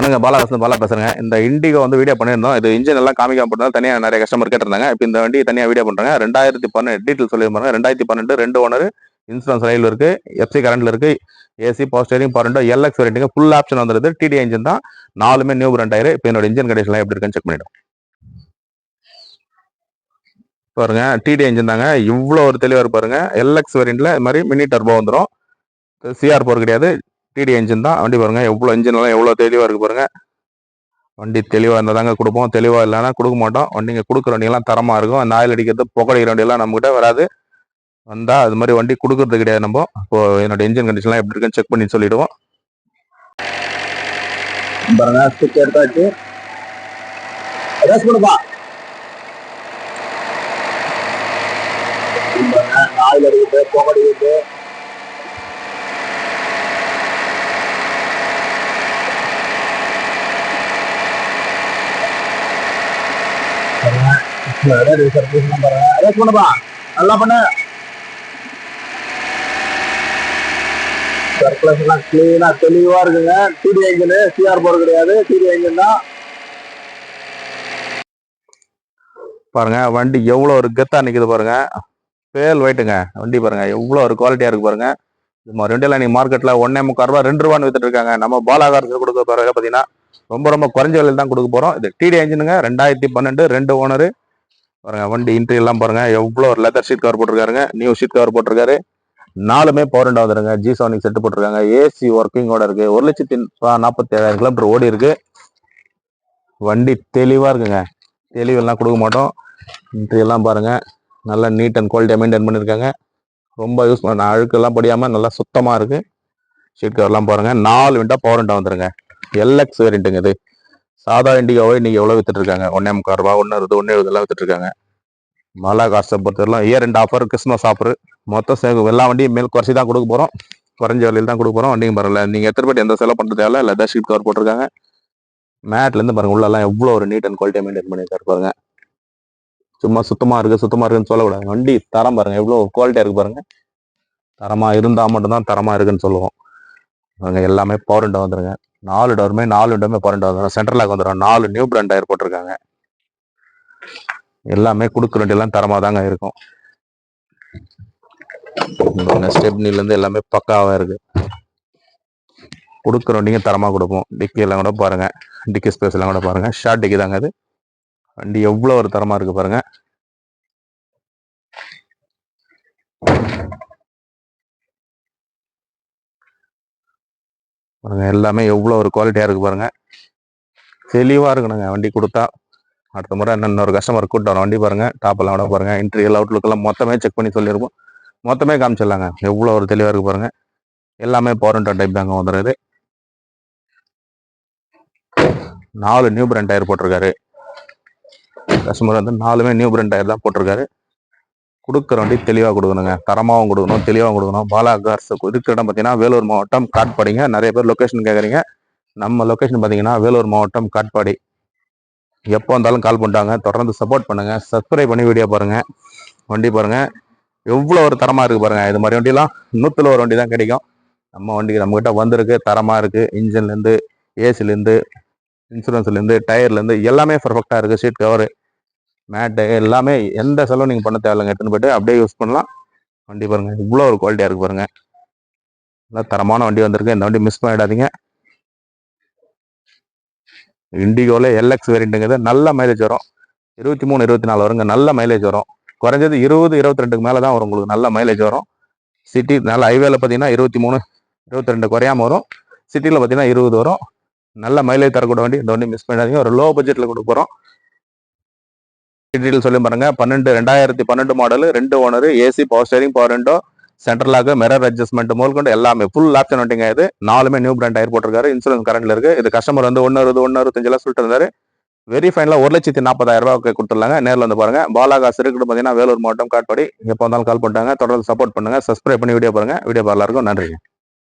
வணங்க பாலா பாலா பேசுறேங்க. இந்த இண்டிகோ வந்து வீடியோ பண்ணியிருந்தோம். இது இன்ஜின் எல்லாம் காமிக்காம போட்டதால் தனியாக நிறைய கஸ்டமர் கேட்டிருந்தாங்க. இப்போ இந்த வண்டி தனியாக வீடியோ பண்ணுறாங்க ரெண்டாயிரத்தி பன்னெண்டு டீட்டெயில் சொல்லியிருப்பாங்க ரெண்டாயிரத்தி பன்னெண்டு ரெண்டு ஓனர் இன்சூரன்ஸ் ரயில் இருக்குது எஃப்சி கரண்டில் இருக்குது AC power steering power LX வெரைட்டிங்க full option வந்துருது. டிடி இன்ஜின் தான். நாலுமே நியூ பிராண்ட் இப்போ என்னோட இன்ஜின் கண்டிஷன்லாம் எப்படி இருக்குன்னு செக் பண்ணிடும் பாருங்க டிடி இன்ஜின் தாங்க. இவ்வளோ ஒரு தெளிவாக இருப்பாருங்க எல்எக்ஸ் வேரியண்ட்டில் இது மாதிரி மினி டர்போ வந்துடும் சிஆர் போர் கிடையாது. டிடி இன்ஜின் தான். வண்டி பாருங்கள் எவ்வளோ இன்ஜின்லாம் எவ்வளோ தெளிவாக இருக்குது பாருங்கள் வண்டி தெளிவாக இருந்தால் தாங்க கொடுப்போம். தெளிவாக இல்லைன்னா கொடுக்க மாட்டோம். வண்டிங்க கொடுக்குற வண்டியெல்லாம் தரமாக இருக்கும். அந்த ஆயில் அடிக்கிறது புகடிக்கிற வண்டியெல்லாம் நம்மகிட்ட வராது. வந்தால் அது மாதிரி வண்டி கொடுக்கறது கிடையாது நம்ம. இப்போ என்னோட இன்ஜின் கண்டிஷன்லாம் எப்படி இருக்குன்னு செக் பண்ணி சொல்லிடுவோம். பாருங்க ஸ்டிக் எடுத்தாச்சு. ரேஸ் கொடுப்பா ஆயில் அடிக்குது புகடிக்குது பண்ணுப்பா நல்லா பண்ணு சர்க்குலஸ் எல்லாம் கிளீனா தெளிவா இருக்குங்க டிடி என்ஜின் சிஆர் போர் கிடையாது டிடி என்ஜின் தான் பாருங்க வண்டி எவ்வளோ ஒரு கெத்தா நிக்குது பாருங்க. பேல் வைட்டுங்க வண்டி பாருங்க எவ்வளோ ஒரு குவாலிட்டியா இருக்கு பாருங்க. இது மாதிரி வண்டியெல்லாம் நீங்க மார்க்கெட்ல ஒன்னே முக்கால் ரூபா ரெண்டு ரூபான்னு வித்துட்டு இருக்காங்க. நம்ம பாலாகாரத்தில் கொடுக்க போறது பார்த்தீங்கன்னா ரொம்ப ரொம்ப குறைஞ்ச விலையில் தான் கொடுக்க போறோம். இது டிடி என்ஜினுங்க ரெண்டாயிரத்தி பன்னெண்டு ரெண்டு ஓனரு பாருங்க வண்டி இன்ட்ரி எல்லாம் பாருங்க. எவ்வளோ ஒரு லெதர் ஷீட் கவர் போட்டிருக்காருங்க. நியூ ஷீட் கவர் போட்டிருக்காரு. நாலுமே பவர் அண்ட் வந்துருங்க ஜி சோனிக் செட்டு போட்டிருக்காங்க ஏசி ஒர்க்கிங்கோட இருக்கு. ஒரு லட்சத்தி நாற்பத்தி ஏழாயிரம் கிலோமீட்டர் ஓடி இருக்கு. வண்டி தெளிவா இருக்குங்க. தெளிவெல்லாம் கொடுக்க மாட்டோம். இன்ட்ரி எல்லாம் பாருங்க. நல்லா நீட் அண்ட் குவாலிட்டியாக மெயின்டைன் பண்ணியிருக்காங்க ரொம்ப யூஸ் பண்ண அழுக்கெல்லாம் படியாமல் நல்லா சுத்தமாக இருக்கு. ஷீட் கவர்லாம் பாருங்க. நாலு விண்டா பவர் விண்டா வந்துருங்க எல்எக்ஸ் வேரியண்ட்டுங்க இது. சாதா இண்டிகாவே இன்னைக்கு எவ்வளோ வித்துட்ருக்காங்க ஒன்னே முக்கால் ரூபா ஒன்று இருபது ஒன்று எழுபதுலாம் வித்துட்டு இருக்காங்க மழை காசை பொறுத்தவரைலாம் இயர் ரெண்டு ஆஃபர் கிறிஸ்மஸ் ஆஃபர் மொத்தம் சே எல்லா வண்டியும் மேல் குறைச்சி தான் கொடுக்க போகிறோம் குறைஞ்ச விலையில் தான் கொடுக்க போகிறோம் வண்டியும் பரவாயில்ல நீங்கள் எத்தனை பேர் எந்த செலவு பண்ணுறது தேவை இல்லை ஷீட் கவர் போட்டிருக்காங்க. மேட்லேருந்து பாருங்கள் உள்ளெல்லாம் எவ்வளோ ஒரு நீட் அண்ட் குவாலிட்டியாக மெயின்டைன் பண்ணியிருக்காரு பாருங்க. சும்மா சுத்தமாக இருக்குது சுத்தமாக இருக்குன்னு சொல்லக்கூடாது. வண்டி தரம் பாருங்கள் எவ்வளோ குவாலிட்டியாக இருக்குது பாருங்கள் தரமாக இருந்தால் மட்டும்தான் தரமாக இருக்குன்னு சொல்லுவோம். பாருங்க எல்லாமே பவர் விண்டோ வந்துருங்க. நாலு டோருமே நாலு டோருமே பன்னெண்டு விண்டோ வந்துடும் சென்ட்ரல் லாக் வந்துடும் நாலு நியூ பிராண்ட் டயர் போட்டிருக்காங்க. எல்லாமே கொடுக்குற வண்டி எல்லாம் தாங்க இருக்கும் ஸ்டெப்னிலேருந்து எல்லாமே பக்காவாக இருக்கு. கொடுக்குற வண்டிங்க தரமாக கொடுப்போம். டிக்கி எல்லாம் கூட பாருங்கள் டிக்கி ஸ்பேஸ் எல்லாம் கூட பாருங்கள் ஷார்ட் டிக்கி தாங்க அது. வண்டி எவ்வளோ ஒரு தரமாக இருக்குது பாருங்கள் பாருங்க எல்லாமே எவ்வளோ ஒரு குவாலிட்டியாக இருக்கு பாருங்க. தெளிவாக இருக்கணுங்க வண்டி கொடுத்தா. அடுத்த முறை இன்னொரு கஸ்டமர் கூட்டம் வரோம் வண்டி பாருங்க டாப்பெல்லாம் விட பாருங்கள் பாருங்க இன்டீரியல் அவுட்லுக்கெல்லாம் மொத்தமே செக் பண்ணி சொல்லியிருப்போம். மொத்தமே காமிச்சிடலாங்க எவ்வளோ ஒரு தெளிவாக இருக்கு பாருங்க. எல்லாமே போரண்டோ டைப் தாங்க வந்துடுறது நாலு நியூ பிராண்ட் டயர் போட்டிருக்காரு. கஸ்டமர் வந்து நாலுமே நியூ பிராண்ட் டயர் தான் போட்டிருக்காரு. கொடுக்குற வண்டி தெளிவாக கொடுக்கணுங்க. தரமாகவும் கொடுக்கணும் தெளிவாகவும் கொடுக்கணும். பாலா கார்ஸ் இருக்கிற இடம் பார்த்தீங்கன்னா வேலூர் மாவட்டம் காட்பாடிங்க. நிறைய பேர் லொக்கேஷன் கேட்குறீங்க நம்ம லொக்கேஷன் பார்த்தீங்கன்னா வேலூர் மாவட்டம் காட்பாடி. எப்போ வந்தாலும் கால் பண்ணிட்டாங்க. தொடர்ந்து சப்போர்ட் பண்ணுங்கள் சப்ஸ்கிரைப் பண்ணி வீடியோ பாருங்கள் வண்டி பாருங்கள் எவ்வளோ ஒரு தரமாக இருக்குது பாருங்கள் இது மாதிரி வண்டிலாம் நூற்றில் ஒரு வண்டி தான் கிடைக்கும். நம்ம வண்டிக்கு நம்மக்கிட்ட வந்திருக்கு. தரமாக இருக்குது இன்ஜின்லேருந்து ஏசிலேருந்து இன்சூரன்ஸ்லேருந்து டயர்லேருந்து எல்லாமே பர்ஃபெக்டாக இருக்குது சீட் கவர் மேட்டு எல்லாமே எந்த செலவும் நீங்கள் பண்ண தேவையில்லைங்க. எடுத்துன்னு போயிட்டு அப்படியே யூஸ் பண்ணலாம். வண்டி பாருங்கள் இவ்வளோ ஒரு குவாலிட்டியாக இருக்குது பாருங்கள் நல்லா தரமான வண்டி வந்திருக்கு. இந்த வண்டி மிஸ் பண்ணிடாதீங்க. இண்டிகோவில் எல்எக்ஸ் வேரியண்ட்டுங்கிறது நல்ல மைலேஜ் வரும். இருபத்தி மூணு இருபத்தி நாலு வருங்க. நல்ல மைலேஜ் வரும். குறைஞ்சது இருபது இருபத்தி ரெண்டுக்கு மேலே தான் வரும் உங்களுக்கு. நல்ல மைலேஜ் வரும். சிட்டி நல்ல ஹைவேல பார்த்தீங்கன்னா இருபத்தி மூணு இருபத்தி ரெண்டு குறையாம வரும். சிட்டியில் பார்த்தீங்கன்னா இருபது வரும். நல்ல மைலேஜ் தரக்கூட வண்டி. இந்த வண்டி மிஸ் பண்ணாதீங்க ஒரு லோ பட்ஜெட்டில் கொடுக்க போகிறோம் டீட்டெயில் சொல்லி பாருங்க. பன்னெண்டு ரெண்டாயிரத்தி பன்னெண்டு மாடல் ரெண்டு owner AC power steering power window சென்ட்ரலாக lock mirror adjustment முதல் கொண்டு எல்லாமே ஃபுல் ஆப்ஷன் வண்டிங்க இது. நாலுமே நியூ பிராண்ட் டயர் போட்டிருக்காரு. இன்சூரன்ஸ் கரண்ட்ல இருக்கு. இது கஸ்டமர் வந்து ஒன்று அறுபது ஒன்று அறுபத்தஞ்செல்லாம் சொல்லிட்டு இருந்தாரு. வெரி ஃபைனலாக ஒரு லட்சத்தி நாற்பதாயிரம் ரூபாய் கொடுத்துருலாங்க நேரில் வந்து பாருங்க. பாலாகா இருக்குது பார்த்தீங்கன்னா வேலூர் மாவட்டம் காட்பாடி. எப்போ வந்தாலும் கால் பண்ணிட்டாங்க. தொடர்ந்து சப்போர்ட் பண்ணுங்க. சப்ஸ்கிரைப் பண்ணி வீடியோ பாருங்க. வீடியோ பார்க்கலாம் நன்றிங்க.